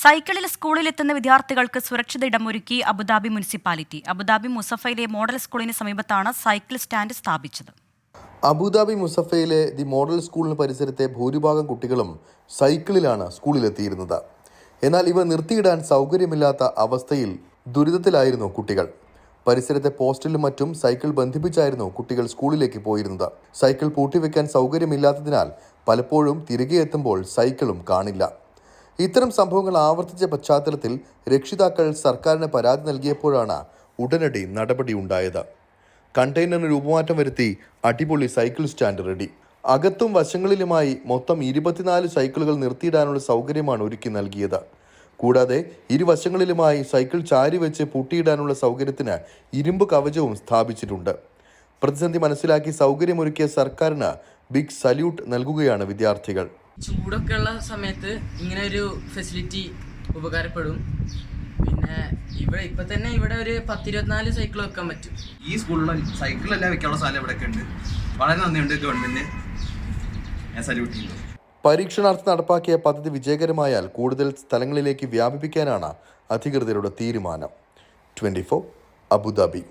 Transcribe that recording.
സൈക്കിളിൽ സ്കൂളിലെത്തുന്ന വിദ്യാർത്ഥികൾക്ക് സുരക്ഷിത ഇടമൊരുക്കി Abu Dhabi municipality. Abu Dhabi മുസഫയിലെ model സ്കൂളിന് സമീപത്താണ് സൈക്കിൾ സ്റ്റാൻഡ് സ്ഥാപിച്ചത്. അബുദാബി മുസഫയിലെ ദി മോഡൽ സ്കൂളിന് പരിസരത്തെ ഭൂരിഭാഗം കുട്ടികളും സൈക്കിളിലാണ് സ്കൂളിലെത്തിയിരുന്നത്. എന്നാൽ ഇവ നിർത്തിയിടാൻ സൗകര്യമില്ലാത്ത അവസ്ഥയിൽ ദുരിതത്തിലായിരുന്നു കുട്ടികൾ. പരിസരത്തെ പോസ്റ്റിലും മറ്റും സൈക്കിൾ ബന്ധിപ്പിച്ചായിരുന്നു കുട്ടികൾ സ്കൂളിലേക്ക് പോയിരുന്നത്. സൈക്കിൾ പൂട്ടിവെക്കാൻ സൗകര്യമില്ലാത്തതിനാൽ പലപ്പോഴും തിരികെ എത്തുമ്പോൾ സൈക്കിളും കാണില്ല. ഇത്തരം സംഭവങ്ങൾ ആവർത്തിച്ച പശ്ചാത്തലത്തിൽ രക്ഷിതാക്കൾ സർക്കാരിന് പരാതി നൽകിയപ്പോഴാണ് ഉടനടി നടപടി ഉണ്ടായത്. കണ്ടെയ്നറിന് രൂപമാറ്റം വരുത്തി അടിപൊളി സൈക്കിൾ സ്റ്റാൻഡ് റെഡി. അകത്തും വശങ്ങളിലുമായി മൊത്തം ഇരുപത്തിനാല് സൈക്കിളുകൾ നിർത്തിയിടാനുള്ള സൗകര്യമാണ് ഒരുക്കി നൽകിയത്. കൂടാതെ ഇരുവശങ്ങളിലുമായി സൈക്കിൾ ചാരി വെച്ച് പൂട്ടിയിടാനുള്ള സൗകര്യത്തിന് ഇരുമ്പ് കവചവും സ്ഥാപിച്ചിട്ടുണ്ട്. പ്രതിസന്ധി മനസ്സിലാക്കി സൗകര്യമൊരുക്കിയ സർക്കാരിന് ബിഗ് സല്യൂട്ട് നൽകുകയാണ് വിദ്യാർത്ഥികൾ. ചൂടൊക്കെ ഉള്ള സമയത്ത് ഇങ്ങനെ ഒരു ഫെസിലിറ്റി ഉപകാരപ്പെടും. പിന്നെ ഇവിടെ ഇപ്പൊ തന്നെ ഇവിടെ ഒരു പത്തിരുപത്തിനാല് സൈക്കിൾ വെക്കാൻ പറ്റും. ഈ സ്കൂളിൽ സൈക്കിളെല്ലാം വെക്കാനുള്ള സ്ഥലം ഇവിടെയൊക്കെ ഉണ്ട്. വളരെ നന്ദിയുണ്ട് ഗവൺമെന്റിന് ഞാൻ സല്യൂട്ട് ചെയ്യുന്നു. പരീക്ഷണാർത്ഥം നടപ്പാക്കിയ പദ്ധതി വിജയകരമായാൽ കൂടുതൽ സ്ഥലങ്ങളിലേക്ക് വ്യാപിപ്പിക്കാനാണ് അധികൃതരുടെ തീരുമാനം. Twenty Abu Dhabi.